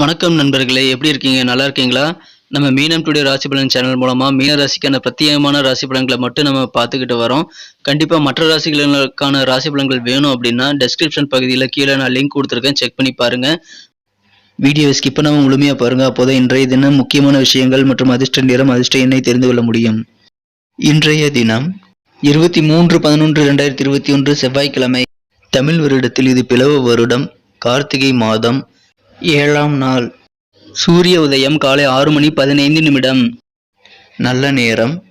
வணக்கம் நண்பர்களே எப்படி இருக்கீங்க? நல்லா இருக்கீங்களா? நம்ம மீனம் டுடே ராசி பலன் சேனல் மூலமாக மீன ராசிக்கான பிரத்யேகமான ராசி பலன்களை மட்டும் நம்ம பார்த்துக்கிட்டு வரோம். கண்டிப்பாக மற்ற ராசிகளுக்கான ராசி பலன்கள் வேணும் அப்படின்னா டெஸ்கிரிப்ஷன் பகுதியில் கீழே நான் லிங்க் கொடுத்துருக்கேன். செக் பண்ணி பாருங்கள் வீடியோவை ஸ்கிப் பண்ணாமல் முழுமையாக பாருங்க. அப்போதான் இன்றைய தினம் முக்கியமான விஷயங்கள் மற்றும் அதிர்ஷ்ட நேரம் அதிர்ஷ்ட எண்ணை தெரிந்து கொள்ள முடியும். இன்றைய தினம் இருபத்தி மூன்று பதினொன்று ரெண்டாயிரத்தி இருபத்தி ஒன்று செவ்வாய்க்கிழமை. தமிழ் வருடத்தில் இது பிளவு வருடம். கார்த்திகை மாதம். ஏழாம் நாள். சூரிய உதயம் காலை ஆறு மணி பதினைந்து நிமிடம். நல்ல நேரம்.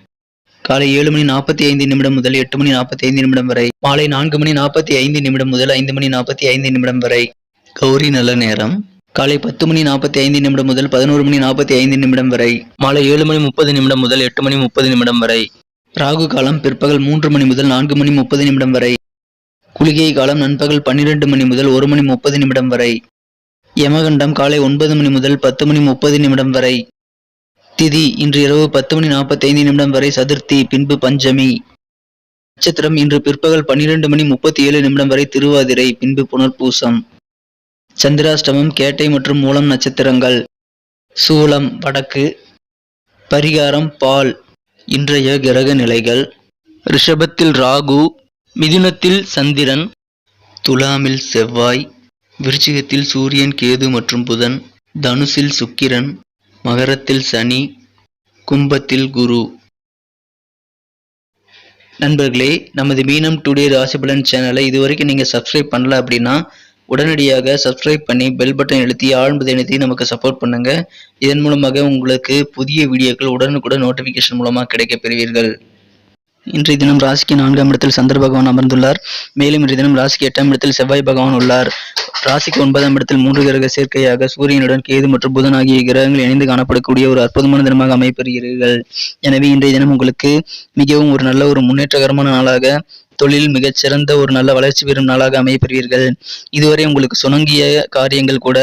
காலை ஏழு மணி நாற்பத்தி ஐந்து நிமிடம் முதல் எட்டு மணி நாற்பத்தி ஐந்து நிமிடம் வரை. மாலை நான்கு மணி நாற்பத்தி ஐந்து நிமிடம் முதல் ஐந்து மணி நாற்பத்தி ஐந்து நிமிடம் வரை. கௌரி நல்ல நேரம். காலை பத்து மணி நாற்பத்தி ஐந்து நிமிடம் முதல் பதினோரு மணி நாற்பத்தி ஐந்து நிமிடம் வரை. மாலை ஏழு மணி முப்பது நிமிடம் முதல் எட்டு மணி முப்பது நிமிடம் வரை. ராகு காலம் பிற்பகல் மூன்று மணி முதல் நான்கு மணி முப்பது நிமிடம் வரை. குளிகை காலம் நண்பகல் பன்னிரண்டு மணி முதல் ஒரு மணி முப்பது நிமிடம் வரை. யமகண்டம் காலை ஒன்பது மணி முதல் பத்து மணி முப்பது நிமிடம் வரை. திதி இன்று இரவு பத்து மணி நாற்பத்தைந்து நிமிடம் வரை சதுர்த்தி பின்பு பஞ்சமி. நட்சத்திரம் இன்று பிற்பகல் பன்னிரண்டு மணி முப்பத்தி ஏழு நிமிடம் வரை திருவாதிரை பின்பு புனர்பூசம். சந்திராஷ்டமம் கேட்டை மற்றும் மூலம் நட்சத்திரங்கள். சூலம் வடக்கு. பரிகாரம் பால். இன்றைய கிரக நிலைகள். ரிஷபத்தில் ராகு மிதுனத்தில் சந்திரன். துலாமில் செவ்வாய். விருச்சிகத்தில் சூரியன் கேது மற்றும் புதன் தனுசில் சுக்கிரன் மகரத்தில் சனி கும்பத்தில் குரு. நண்பர்களே நமது மீனம் டுடே ராசிபலன் சேனலை இதுவரைக்கும் நீங்கள் சப்ஸ்கிரைப் பண்ணல அப்படின்னா உடனடியாக சப்ஸ்கிரைப் பண்ணி பெல் பட்டன் எழுத்தி ஆழ்ந்ததை இணைத்தி நமக்கு சப்போர்ட் பண்ணுங்க. இதன் மூலமாக உங்களுக்கு புதிய வீடியோக்கள் உடனுக்குடன் நோட்டிஃபிகேஷன் மூலமாக கிடைக்கப் பெறுவீர்கள். இன்றைய தினம் ராசிக்கு நான்காம் இடத்தில் சந்திர பகவான் அமர்ந்துள்ளார். மேலும் இன்றைய தினம் ராசிக்கு எட்டாம் இடத்தில் செவ்வாய் பகவான் உள்ளார். ராசிக்கு ஒன்பதாம் இடத்தில் மூன்று கிரக சேர்க்கையாக சூரியனுடன் கேது மற்றும் புதன் ஆகிய கிரகங்கள் இணைந்து காணப்படக்கூடிய ஒரு அற்புதமான தினமாக அமைப்பெறுகிறீர்கள் எனவே இன்றைய தினம் உங்களுக்கு மிகவும் ஒரு நல்ல ஒரு முன்னேற்றகரமான நாளாக தொழில் மிகச்சிறந்த ஒரு நல்ல வளர்ச்சி பெறும் நாளாக அமையப்பெறுவீர்கள். இதுவரை உங்களுக்கு சுணங்கிய காரியங்கள் கூட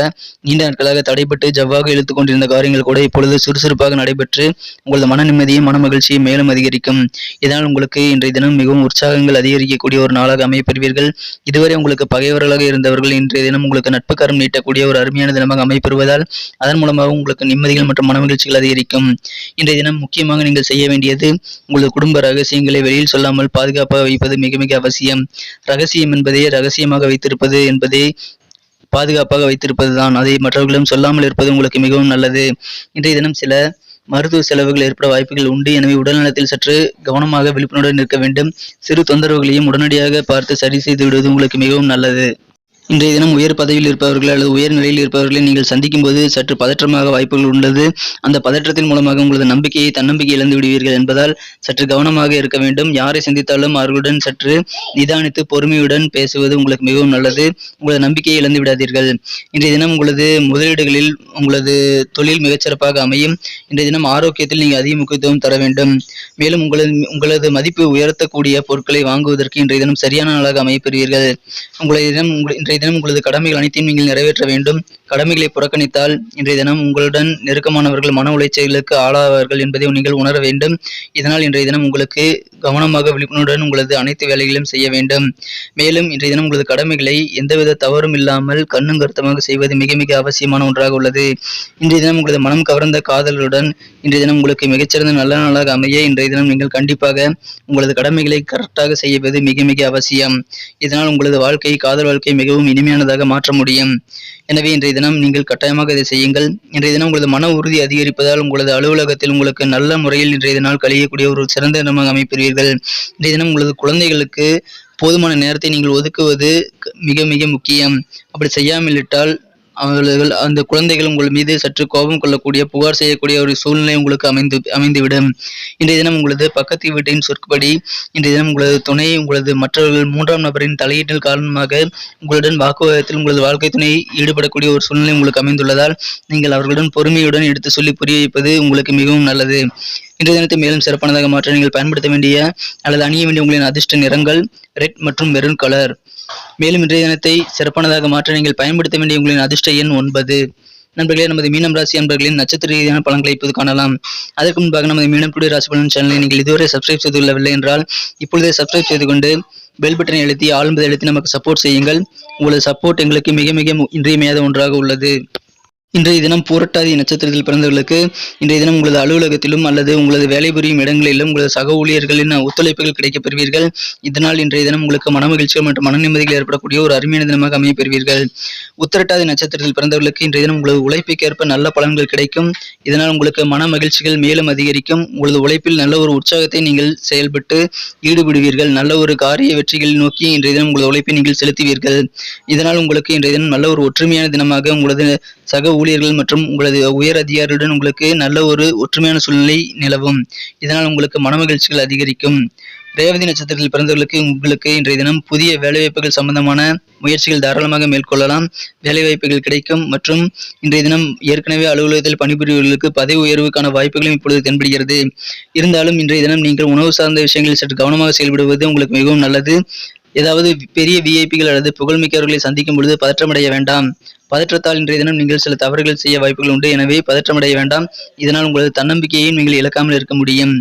நீண்ட நாட்களாக தடைபட்டு ஜவ்வாக இழுத்து கொண்டிருந்த காரியங்கள் கூட இப்பொழுது சுறுசுறுப்பாக நடைபெற்று உங்களது மன நிம்மதியும் மன மகிழ்ச்சியும் மேலும் அதிகரிக்கும். இதனால் உங்களுக்கு இன்றைய தினம் மிகவும் உற்சாகங்கள் அதிகரிக்கக்கூடிய ஒரு நாளாக அமையப்பெறுவீர்கள். இதுவரை உங்களுக்கு பகைவர்களாக இருந்தவர்கள் இன்றைய தினம் உங்களுக்கு நட்புக்கரம் நீட்டக்கூடிய ஒரு அருமையான தினமாக அமைப்பெறுவதால் அதன் மூலமாக உங்களுக்கு நிம்மதிகள் மற்றும் மன மகிழ்ச்சிகள் அதிகரிக்கும். இன்றைய தினம் முக்கியமாக நீங்கள் செய்ய வேண்டியது உங்களது குடும்ப ரகசியங்களை வெளியில் சொல்லாமல் பாதுகாப்பாக வைப்பது மிக மிக அவசியம். ரகசியம் என்பதே ரகசியமாக வைத்திருப்பது என்பதே பாதுகாப்பாக வைத்திருப்பதுதான். அதை மற்றவர்களிடம் சொல்லாமல் இருப்பது உங்களுக்கு மிகவும் நல்லது. இன்றைய தினம் சில மருத்துவ செலவுகள் ஏற்பட வாய்ப்புகள் உண்டு. எனவே உடல்நலத்தில் சற்று கவனமாக விழிப்புணர்வுடன் இருக்க வேண்டும். சிறு தொந்தரவுகளையும் உடனடியாக பார்த்து சரி செய்து விடுவது உங்களுக்கு மிகவும் நல்லது. இன்றைய தினம் உயர் பதவியில் இருப்பவர்கள் அல்லது உயர் நிலையில் இருப்பவர்களை நீங்கள் சந்திக்கும் போது சற்று பதற்றமாக வாய்ப்புகள் உள்ளது. அந்த பதற்றத்தின் மூலமாக உங்களது நம்பிக்கையை தன்னம்பிக்கை இழந்து விடுவீர்கள் என்பதால் சற்று கவனமாக இருக்க வேண்டும். யாரை சந்தித்தாலும் அவர்களுடன் சற்று நிதானித்து பொறுமையுடன் பேசுவது உங்களுக்கு மிகவும் நல்லது. உங்களது நம்பிக்கையை இழந்து விடாதீர்கள். இன்றைய தினம் உங்களது முதலீடுகளில் உங்களது தொழில் மிகச்சிறப்பாக அமையும். இன்றைய தினம் ஆரோக்கியத்தில் நீங்கள் அதிக முக்கியத்துவம் தர வேண்டும். மேலும் உங்களது உங்களது மதிப்பு உயர்த்தக்கூடிய பொருட்களை வாங்குவதற்கு இன்றைய தினம் சரியான நாளாக அமையப்பெறுவீர்கள் உங்களது தினம் உங்கள் இன்றைய தினம் உங்களது கடமைகள் அனைத்தையும் நீங்கள் நிறைவேற்ற வேண்டும். கடமைகளை புறக்கணித்தால் இன்றைய தினம் உங்களுடன் நெருக்கமானவர்கள் மன உளைச்சலுக்கு ஆளாவார்கள் என்பதை நீங்கள் உணர வேண்டும். இதனால் இன்றைய தினம் உங்களுக்கு கவனமாக விழிப்புணர்வுடன் உங்களது அனைத்து வேலைகளையும் செய்ய வேண்டும். மேலும் இன்றைய தினம் உங்களது கடமைகளை எந்தவித தவறும் இல்லாமல் கண்ணும் கருத்தமாக செய்வது மிக மிக அவசியமான ஒன்றாக உள்ளது. இன்றைய தினம் உங்களது மனம் கவர்ந்த காதலுடன் இன்றைய தினம் உங்களுக்கு மிகச்சிறந்த நல்ல நாளாக அமைய இன்றைய தினம் நீங்கள் கண்டிப்பாக உங்களது கடமைகளை கரெக்டாக செய்வது மிக மிக அவசியம். இதனால் உங்களது வாழ்க்கை காதல் வாழ்க்கை மிகவும் இனிமையானதாக மாற்ற முடியும். எனவே இன்றைய தினம் நீங்கள் கட்டாயமாக இதை செய்யுங்கள். இன்றைய தினம் உங்களது மன உறுதி அதிகரிப்பதால் உங்களது அலுவலகத்தில் உங்களுக்கு நல்ல முறையில் இன்றைய தினால் கழியக்கூடிய ஒரு சிறந்த தினமாக அமைப்பெறுவீர்கள் இன்றைய தினம் உங்களது குழந்தைகளுக்கு போதுமான நேரத்தை நீங்கள் ஒதுக்குவது மிக மிக முக்கியம். அப்படி செய்யாமலிட்டால் அவர்கள் அந்த குழந்தைகள் உங்கள் மீது சற்று கோபம் கொள்ளக்கூடிய புகார் செய்யக்கூடிய ஒரு சூழ்நிலை உங்களுக்கு அமைந்து அமைந்துவிடும். இன்றைய தினம் உங்களது பக்கத்து வீட்டின் சொற்படி இன்றைய தினம் உங்களது துணை உங்களது மற்றவர்கள் மூன்றாம் நபரின் தலையீட்டில் காரணமாக உங்களுடன் வாக்குவாதத்தில் உங்களது வாழ்க்கை துணை ஈடுபடக்கூடிய ஒரு சூழ்நிலை உங்களுக்கு அமைந்துள்ளதால் நீங்கள் அவர்களுடன் பொறுமையுடன் எடுத்து சொல்லி புரிய வைப்பது உங்களுக்கு மிகவும் நல்லது. இன்றைய தினத்தை மேலும் சிறப்பானதாக மாற்ற நீங்கள் பயன்படுத்த வேண்டிய அல்லது அணிய வேண்டிய உங்களின் அதிர்ஷ்ட நிறங்கள் ரெட் மற்றும் மெரூன் கலர் மேலும் இன்றைய தினத்தை சிறப்பானதாக மாற்ற நீங்கள் பயன்படுத்த வேண்டிய உங்களின் அதிர்ஷ்ட எண் ஒன்பது. நண்பர்களே நமது மீனம் ராசி அன்பர்களின் நட்சத்திர ரீதியான பலன்களை இப்போது காணலாம். அதற்கு முன்பாக நமது மீனம் டுடே ராசி பலன் சேனலை நீங்கள் இதுவரை சப்ஸ்கிரைப் செய்து கொள்ளவில்லை என்றால் இப்பொழுதே சப்ஸ்கிரைப் செய்து கொண்டு பெல் பட்டனை அழுத்தி ஆளும்பதை அழுத்தி நமக்கு சப்போர்ட் செய்யுங்கள். உங்களது சப்போர்ட் எங்களுக்கு மிக மிக இன்றியமையாத ஒன்றாக உள்ளது. இன்றைய தினம் பூரட்டாதி நட்சத்திரத்தில் பிறந்தவர்களுக்கு இன்றைய தினம் உங்களது அலுவலகத்திலும் அல்லது உங்களது வேலை புரியும் இடங்களிலும் உங்களது சக ஊழியர்களின் ஒத்துழைப்புகள் கிடைக்கப் பெறுவீர்கள். இதனால் இன்றைய தினம் உங்களுக்கு மனமகிழ்ச்சிகள் மற்றும் மன நிம்மதிகள் ஏற்படக்கூடிய ஒரு அருமையான தினமாக அமைய பெறுவீர்கள். உத்திரட்டாதி நட்சத்திரத்தில் பிறந்தவர்களுக்கு இன்றைய தினம் உங்களது உழைப்புக்கேற்ப நல்ல பலன்கள் கிடைக்கும். இதனால் உங்களுக்கு மன மகிழ்ச்சிகள் மேலும் அதிகரிக்கும். உங்களது உழைப்பில் நல்ல ஒரு உற்சாகத்தை நீங்கள் செயல்பட்டு ஈடுபடுவீர்கள். நல்ல ஒரு காரிய வெற்றிகளை நோக்கி இன்றைய தினம் உங்களது உழைப்பை நீங்கள் செலுத்துவீர்கள். இதனால் உங்களுக்கு இன்றைய தினம் நல்ல ஒரு ஒற்றுமையான தினமாக உங்களது சக ஊழியர்கள் மற்றும் உங்களது உயர் அதிகாரிகளுடன் உங்களுக்கு நல்ல ஒரு ஒற்றுமையான சூழ்நிலை நிலவும். இதனால் உங்களுக்கு மனமகிழ்ச்சிகள் அதிகரிக்கும். ரேவதி நட்சத்திரத்தில் பிறந்தவர்களுக்கு உங்களுக்கு இன்றைய தினம் புதிய வேலைவாய்ப்புகள் சம்பந்தமான முயற்சிகள் தாராளமாக மேற்கொள்ளலாம். வேலைவாய்ப்புகள் கிடைக்கும் மற்றும் இன்றைய தினம் ஏற்கனவே அலுவலகத்தில் பணிபுரியவர்களுக்கு பதவி உயர்வுக்கான வாய்ப்புகளும் இப்பொழுது தென்படுகிறது. இருந்தாலும் இன்றைய தினம் நீங்கள் உணவு சார்ந்த விஷயங்களில் சற்று கவனமாக செயல்படுவது உங்களுக்கு மிகவும் நல்லது. ஏதாவது பெரிய விஐபிகள் அல்லது புகழ்மிக்கவர்களை சந்திக்கும் பொழுது பதற்றமடைய வேண்டாம். பதற்றத்தால் இன்றைய தினம் நீங்கள் சில தவறுகள் செய்ய வாய்ப்புகள் உண்டு. எனவே பதற்றமடைய வேண்டாம். இதனால் உங்களது தன்னம்பிக்கையையும் நீங்கள் இழக்காமல் இருக்க முடியும்.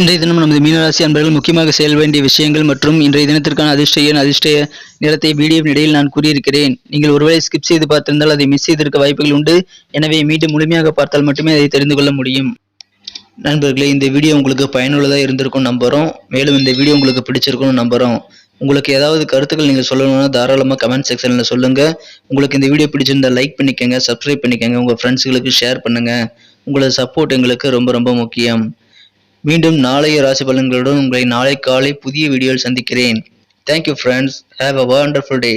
இன்றைய தினம் நமது மீனராசி அன்பர்கள் முக்கியமாக செயல் வேண்டிய விஷயங்கள் மற்றும் இன்றைய தினத்திற்கான அதிர்ஷ்ட எண் அதிர்ஷ்ட நிறத்தை வீடியோவின் இடையில் நான் கூறியிருக்கிறேன். நீங்கள் ஒருவேளை ஸ்கிப் செய்து பார்த்திருந்தால் அதை மிஸ் செய்திருக்க வாய்ப்புகள் உண்டு. எனவே மீண்டும் முழுமையாக பார்த்தால் மட்டுமே அதை தெரிந்து கொள்ள முடியும். நண்பர்களே இந்த வீடியோ உங்களுக்கு பயனுள்ளதாக இருந்திருக்கும் நம்புகிறோம் மேலும் இந்த வீடியோ உங்களுக்கு பிடிச்சிருக்கும்னு நம்புகிறோம் உங்களுக்கு ஏதாவது கருத்துக்கள் நீங்கள் சொல்லணும்னா தாராளமாக கமெண்ட் செக்ஷனில் சொல்லுங்கள் உங்களுக்கு இந்த வீடியோ பிடிச்சிருந்தா லைக் பண்ணிக்கோங்க சப்ஸ்கிரைப் பண்ணிக்கோங்க உங்கள் ஃப்ரெண்ட்ஸுகளுக்கு ஷேர் பண்ணுங்கள் உங்களது சப்போர்ட் எங்களுக்கு ரொம்ப ரொம்ப முக்கியம். மீண்டும் நாளைய ராசி பலன்களுடன் உங்களை நாளை காலை புதிய வீடியோவில் சந்திக்கிறேன். Thank you friends have a wonderful day